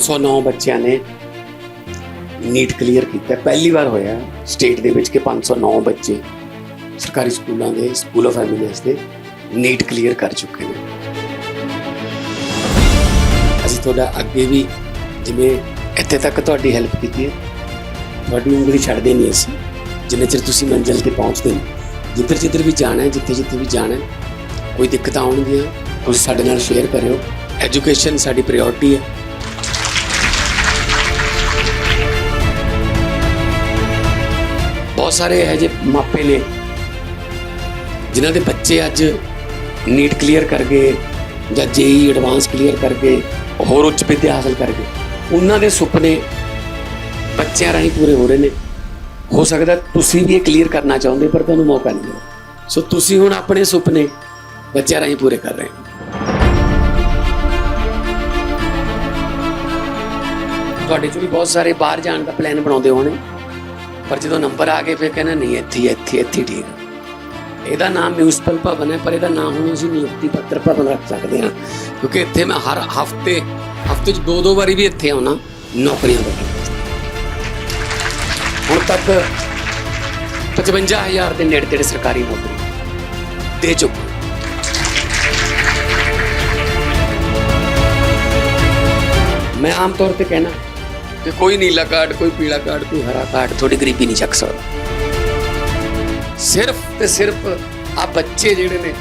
509 ਬੱਚਿਆਂ ਨੇ NEET clear ਕੀਤਾ। ਪਹਿਲੀ ਵਾਰ ਹੋਇਆ ਸਟੇਟ ਦੇ ਵਿੱਚ ਕਿ 509 ਬੱਚੇ ਸਰਕਾਰੀ ਸਕੂਲਾਂ ਦੇ ਸਕੂਲ ਆਫ ਐਮੀਨੈਂਸ ਦੇ ਨੀਟ ਕਲੀਅਰ ਕਰ ਚੁੱਕੇ ਨੇ। ਅਸੀਂ ਤੁਹਾਡਾ ਅੱਗੇ ਵੀ ਜਿਵੇਂ ਇੱਥੇ ਤੱਕ ਤੁਹਾਡੀ ਹੈਲਪ ਕੀਤੀ ਹੈ, ਤੁਹਾਡੀ ਉਂਗਲੀ ਛੱਡਦੇ ਨਹੀਂ ਅਸੀਂ। ਜਿੰਨੇ ਚਿਰ ਤੁਸੀਂ ਮੰਜ਼ਿਲ ਤੇ ਪਹੁੰਚਦੇ ਨਹੀਂ, ਜਿੱਧਰ ਜਿੱਧਰ ਵੀ ਜਾਣਾ ਹੈ ਜਿੱਥੇ ਜਿੱਥੇ ਵੀ ਜਾਣਾ ਹੈ ਕੋਈ ਦਿੱਕਤਾਂ ਆਉਣਗੀਆਂ, ਤੁਸੀਂ ਸਾਡੇ ਨਾਲ ਸ਼ੇਅਰ ਕਰਿਓ। ਐਜੂਕੇਸ਼ਨ ਸਾਡੀ ਪ੍ਰਾਇੋਰਟੀ ਹੈ। ਬਹੁਤ ਸਾਰੇ ਇਹੋ ਜਿਹੇ ਮਾਪੇ ਨੇ ਜਿਨ੍ਹਾਂ ਦੇ ਬੱਚੇ ਅੱਜ ਨੀਟ ਕਲੀਅਰ ਕਰ ਗਏ ਜਾਂ ਜੇਈ ਐਡਵਾਂਸ ਕਲੀਅਰ ਕਰ ਗਏ, ਹੋਰ ਉੱਚ ਵਿੱਦਿਆ ਹਾਸਲ ਕਰ ਗਏ। ਉਹਨਾਂ ਦੇ ਸੁਪਨੇ ਬੱਚਿਆਂ ਰਾਹੀਂ ਪੂਰੇ ਹੋ ਰਹੇ ਨੇ। ਹੋ ਸਕਦਾ ਤੁਸੀਂ ਵੀ ਇਹ ਕਲੀਅਰ ਕਰਨਾ ਚਾਹੁੰਦੇ, ਪਰ ਤੁਹਾਨੂੰ ਮੌਕਾ ਨਹੀਂ ਮਿਲਿਆ। ਸੋ ਤੁਸੀਂ ਹੁਣ ਆਪਣੇ ਸੁਪਨੇ ਬੱਚਿਆਂ ਰਾਹੀਂ ਪੂਰੇ ਕਰ ਰਹੇ ਹੋ। ਤੁਹਾਡੇ 'ਚ ਵੀ ਬਹੁਤ ਸਾਰੇ ਬਾਹਰ ਜਾਣ ਦਾ ਪਲਾਨ ਬਣਾਉਂਦੇ ਹੋਣੇ। ਪਰ ਜਦੋਂ ਨੰਬਰ ਆ ਗਏ, ਫਿਰ ਕਹਿੰਦਾ, ਨਹੀਂ, ਇੱਥੇ ਇੱਥੇ ਇੱਥੇ ਠੀਕ ਇਹਦਾ ਨਾਮ ਮਿਊਨਿਸਪਲ ਭਵਨ ਹੈ, ਪਰ ਇਹਦਾ ਨਾਮ ਹੁਣ ਅਸੀਂ ਨਿਯੁਕਤੀ ਪੱਤਰ ਭਵਨ ਰੱਖ ਸਕਦੇ ਹਾਂ। ਕਿਉਂਕਿ ਇੱਥੇ ਮੈਂ ਹਰ ਹਫ਼ਤੇ ਹਫ਼ਤੇ 'ਚ ਦੋ ਦੋ ਵਾਰੀ ਵੀ ਇੱਥੇ ਆਉਣਾ, ਨੌਕਰੀਆਂ ਦੇ ਹੁਣ ਤੱਕ 55000 ਦੇ ਨੇੜੇ ਤੇੜੇ ਸਰਕਾਰੀ ਨੌਕਰੀ ਦੇ ਚੁੱਕੇ ਮੈਂ ਆਮ ਤੌਰ ਤੇ ਕਹਿਣਾ ਕਿ ਕੋਈ ਨੀਲਾ ਕਾਰਡ, ਕੋਈ ਪੀਲਾ ਕਾਰਡ, ਕੋਈ ਹਰਾ ਕਾਰਡ ਤੁਹਾਡੀ ਗਰੀਬੀ ਨਹੀਂ ਚੱਕ ਸਕਦਾ। ਸਿਰਫ ਤੇ ਸਿਰਫ ਆ ਬੱਚੇ ਜਿਹੜੇ ਨੇ,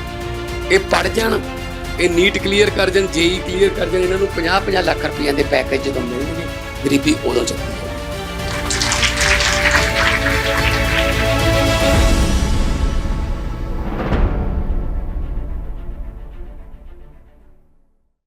ਇਹ ਪੜ ਜਾਣ, ਇਹ ਨੀਟ ਕਲੀਅਰ ਕਰ ਜਾਣ, ਜੇਈ ਕਲੀਅਰ ਕਰ ਜਾਣ, ਇਹਨਾਂ ਨੂੰ 50 50 ਲੱਖ ਰੁਪਈਆ ਦੇ ਪੈਕੇਜ ਜਦੋਂ ਮਿਲਣਗੇ, ਗਰੀਬੀ ਉਦੋਂ ਚੱਕੂ